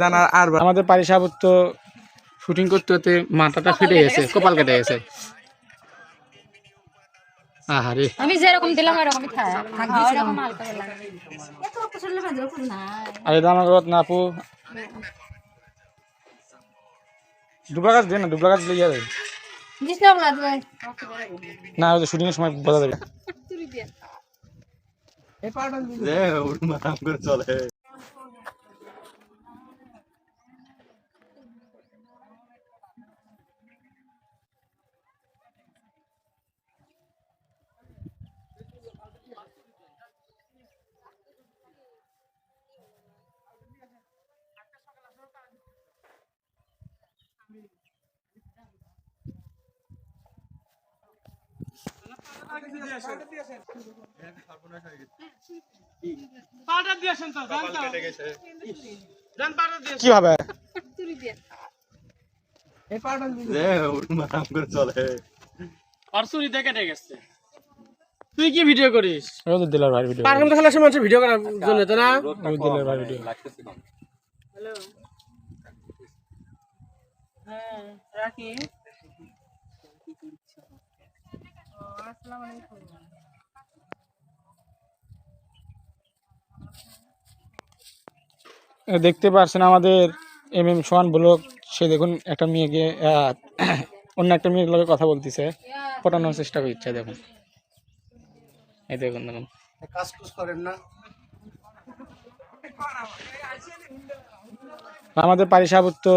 জানার আর আমাদের পারি তো শুটিং করতে করতে মাথাটা ফেটে গেছে কপাল কেটে গেছে। আহারে। আমি যেরকম দিলাম এরকমই আরে রত না আপু। দুবলা গাছ দে না দুবলা গাছ দিয়ে যাবে না বলা ওই শুটিং এর সময় বোঝা। যাবে গেছে। তুই কি ভিডিও করিস? রোদ দিলার ভাই ভিডিও খেলার সময় ভিডিও করার জন্য তো না? দিলার ভাই ভিডিও রাখি। এ দেখতে পারছেন আমাদের এম এম সোহান ব্লক সে দেখুন একটা মেয়েকে অন্য একটা মেয়ের লগে কথা বলতেছে। পটানোর চেষ্টা করছে দেখুন। এই দেখুন দেখুন। কাজ করেন না। আমাদের পারি সাবুত তো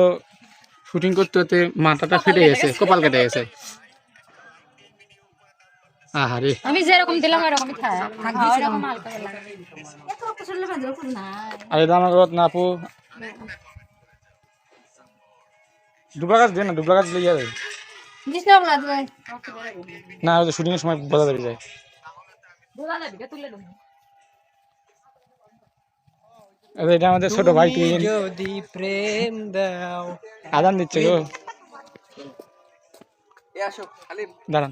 শুটিং করতে করতে মাথাটা ফেটে গেছে কপাল কেটে গেছে। আহারে। আমি যেরকম দিলাম এরকমই খায়। এরকম হালকা নাই আরে দানা রত না আপু। দুবলা গাছ দে না দুবলা গাছ দিয়ে যাবে দিস না বলা তুই না ওই শুটিং এর সময় বোঝা যাবে যায়। বোলা যাবি কে তুলে দেবো এই এটা আমাদের ছোট ভাই তুই যদি প্রেম দাও। আদান দিচ্ছে গো। এ আসো খালি দাঁড়ান।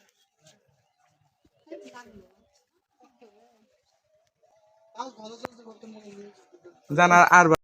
জানার আর